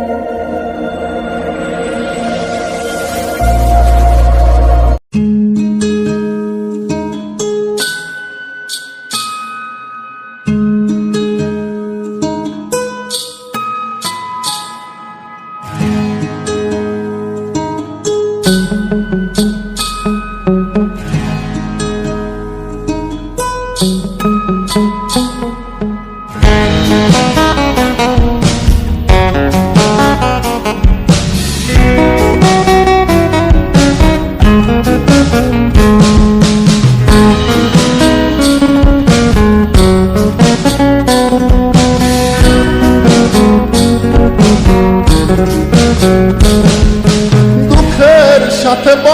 দুঃখের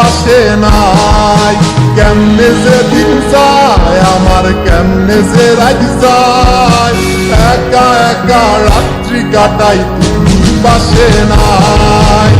পাশে নাই। কেমনে যে দিন যায়, আমার কেমনে যে রাত যায়। একা একা রাত্রি কাটাই তুমি পাশে নাই।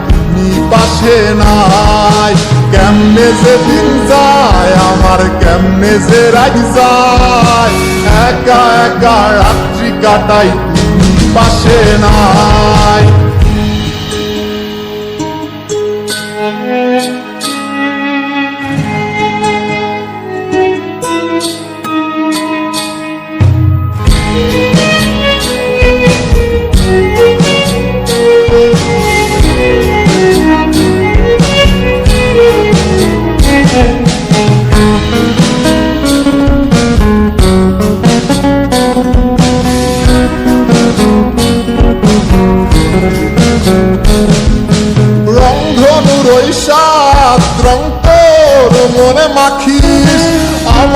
পাশে নাই। কেমনে যে দিন যায়, আমার কেমনে যে রাজ যায়। একা একা রাত্রি কাটাই পাশে নাই।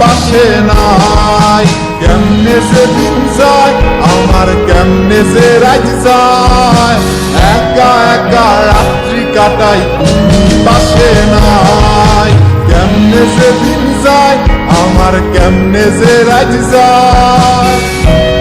পাশে নাই। কেমনে সে দিন যায়, আমার কেমনে সে রাজ যায়। একা একা রাত্রি কাটাই, তুমি পাশে নাই। কেমনে সে দিন যায়, আমার কেমনে সে রাজ যায়।